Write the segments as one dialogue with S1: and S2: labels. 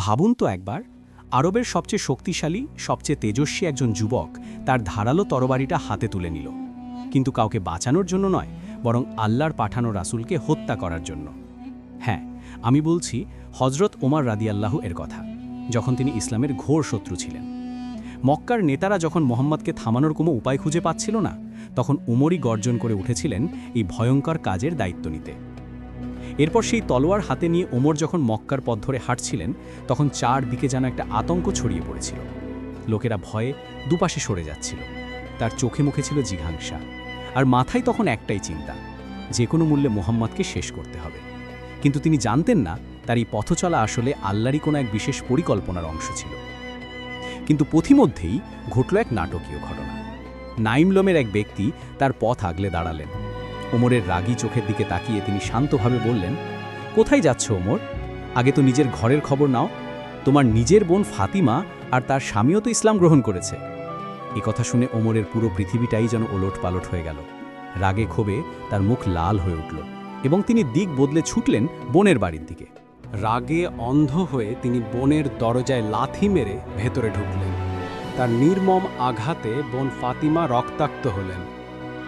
S1: ভাবুন তো একবার, আরবের সবচেয়ে শক্তিশালী, সবচেয়ে তেজস্বী একজন যুবক তার ধারালো তরবারিটা হাতে তুলে নিল। কিন্তু কাউকে বাঁচানোর জন্য নয়, বরং আল্লাহর পাঠানো রাসুলকে হত্যা করার জন্য। হ্যাঁ আমি বলছি হজরত ওমর রাদিয়াল্লাহু এর কথা, যখন তিনি ইসলামের ঘোর শত্রু ছিলেন। মক্কার নেতারা যখন মোহাম্মদকে থামানোর কোনো উপায় খুঁজে পাচ্ছিল না, তখন উমরই গর্জন করে উঠেছিলেন এই ভয়ঙ্কর কাজের দায়িত্ব নিতে। এরপর সেই তলোয়ার হাতে নিয়ে ওমর যখন মক্কার পথ ধরে হাঁটছিলেন, তখন চারদিকে যেন একটা আতঙ্ক ছড়িয়ে পড়েছিল। লোকেরা ভয়ে দুপাশে সরে যাচ্ছিল। তার চোখে মুখে ছিল জিঘাংসা। আর মাথায় তখন একটাই চিন্তা, যে কোনো মূল্যে মোহাম্মদকে শেষ করতে হবে। কিন্তু তিনি জানতেন না, তার এই পথচলা আসলে আল্লাহরই কোনো এক বিশেষ পরিকল্পনার অংশ ছিল। কিন্তু পথিমধ্যেই ঘটল এক নাটকীয় ঘটনা। নাইমলমের এক ব্যক্তি তার পথ আগলে দাঁড়ালেন। ওমরের রাগী চোখের দিকে তাকিয়ে তিনি শান্তভাবে বললেন, কোথায় যাচ্ছ ওমর? আগে তো নিজের ঘরের খবর নাও। তোমার নিজের বোন ফাতিমা আর তার স্বামীও তো ইসলাম গ্রহণ করেছে। এ কথা শুনে ওমরের পুরো পৃথিবীটাই যেন ওলট পালট হয়ে গেল। রাগে ক্ষোভে তার মুখ লাল হয়ে উঠল এবং তিনি দিক বদলে ছুটলেন বোনের বাড়ির দিকে।
S2: রাগে অন্ধ হয়ে তিনি বোনের দরজায় লাথি মেরে ভেতরে ঢুকলেন। তার নির্মম আঘাতে বোন ফাতিমা রক্তাক্ত হলেন।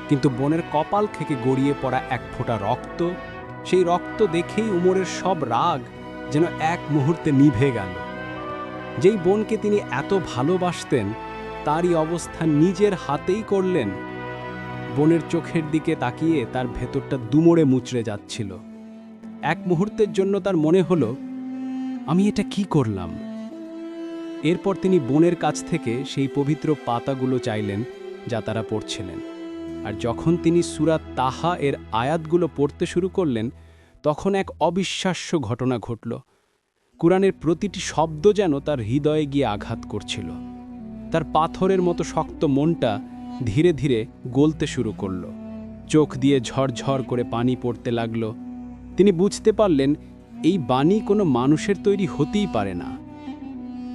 S2: কিন্তু বোনের কপাল থেকে গড়িয়ে পড়া এক ফোঁটা রক্ত, সেই রক্ত দেখেই উমরের সব রাগ যেন এক মুহূর্তে নিভে গেল। যেই বোনকে তিনি এত ভালোবাসতেন, তারই অবস্থা নিজের হাতেই করলেন। বোনের চোখের দিকে তাকিয়ে তার ভেতরটা দুমড়ে মুচড়ে যাচ্ছিল। এক মুহূর্তের জন্য তার মনে হলো, আমি এটা কি করলাম? এরপর তিনি বোনের কাছ থেকে সেই পবিত্র পাতাগুলো চাইলেন যা তারা পড়ছিলেন। আর যখন তিনি সুরাত তাহা এর আয়াতগুলো পড়তে শুরু করলেন, তখন এক অবিশ্বাস্য ঘটনা ঘটল। কোরআনের প্রতিটি শব্দ যেন তার হৃদয়ে গিয়ে আঘাত করছিল। তার পাথরের মতো শক্ত মনটা ধীরে ধীরে গলতে শুরু করল। চোখ দিয়ে ঝরঝর করে পানি পড়তে লাগল। তিনি বুঝতে পারলেন, এই বাণী কোনো মানুষের তৈরি হতেই পারে না।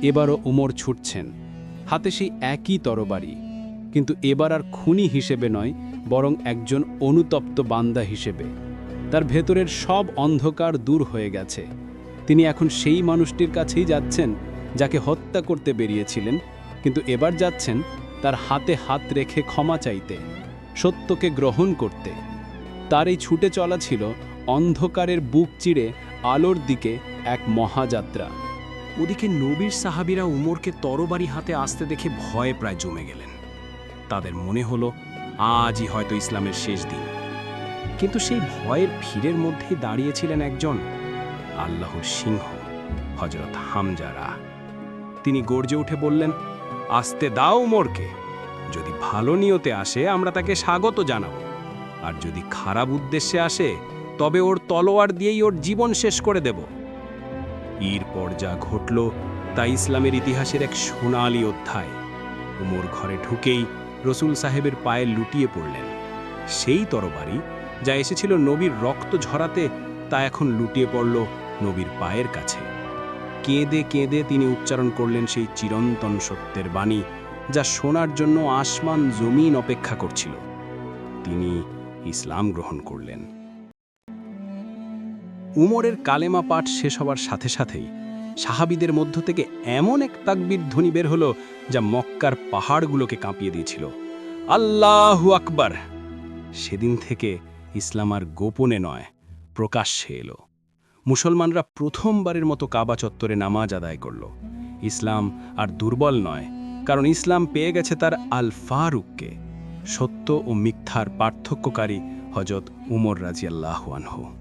S2: এবারও উমর ছুটছেন। হাতে সেই একই তরবারি। কিন্তু এবার আর খুনি হিসেবে নয়, বরং একজন অনুতপ্ত বান্দা হিসেবে। তার ভেতরের সব অন্ধকার দূর হয়ে গেছে। তিনি এখন সেই মানুষটির কাছেই যাচ্ছেন, যাকে হত্যা করতে বেরিয়েছিলেন, কিন্তু এবার যাচ্ছেন তার হাতে হাত রেখে ক্ষমা চাইতে, সত্যকে গ্রহণ করতে। তার এই ছুটে চলা ছিল অন্ধকারের বুক চিড়ে আলোর দিকে এক মহাযাত্রা।
S3: ওদিকে নবীর সাহাবিরা উমরকে তরবারি হাতে আসতে দেখে ভয়ে প্রায় জমে গেলেন। তাদের মনে হলো, আজই হয়তো ইসলামের শেষ দিন। কিন্তু সেই ভয়ের ভিড়ের মধ্যেই দাঁড়িয়েছিলেন একজন আল্লাহর সিংহ হজরত হামজারা তিনি গর্জে উঠে বললেন, আসতে দাও মোরকে, যদি ভালো নিয়তে আসে, আমরা তাকে স্বাগত জানাব। আর যদি খারাপ উদ্দেশ্যে আসে, তবে ওর তলোয়ার দিয়েই ওর জীবন শেষ করে দেব। এরপর যা ঘটল, তা ইসলামের ইতিহাসের এক সোনালি অধ্যায়। উমর ঘরে ঢুকেই রসুল সাহেবের পায়ে লুটিয়ে পড়লেন। সেই তরবারি যা এসেছিল নবীর রক্ত ঝরাতে, তা এখন লুটিয়ে পড়ল নবীর পায়ের কাছে। কেঁদে কেঁদে তিনি উচ্চারণ করলেন সেই চিরন্তন সত্যের বাণী, যা শোনার জন্য আসমান, জমিন অপেক্ষা করছিল। তিনি ইসলাম গ্রহণ করলেন। উমরের কালেমা পাঠ শেষ হওয়ার সাথে সাথেই সাহাবিদের মধ্য থেকে এমন এক তাকবির ধ্বনি বের হলো যা মক্কার পাহাড়গুলোকে কাঁপিয়ে দিয়েছিল। আল্লাহু আকবার! সেদিন থেকে ইসলাম আর গোপনে নয়, প্রকাশ্যে এলো। মুসলমানরা প্রথমবারের মতো কাবা চত্বরে নামাজ আদায় করল। ইসলাম আর দুর্বল নয়, কারণ ইসলাম পেয়ে গেছে তার আল ফারুককে সত্য ও মিথ্যার পার্থক্যকারী হজরত উমর রাজিয়াল্লাহু আনহু।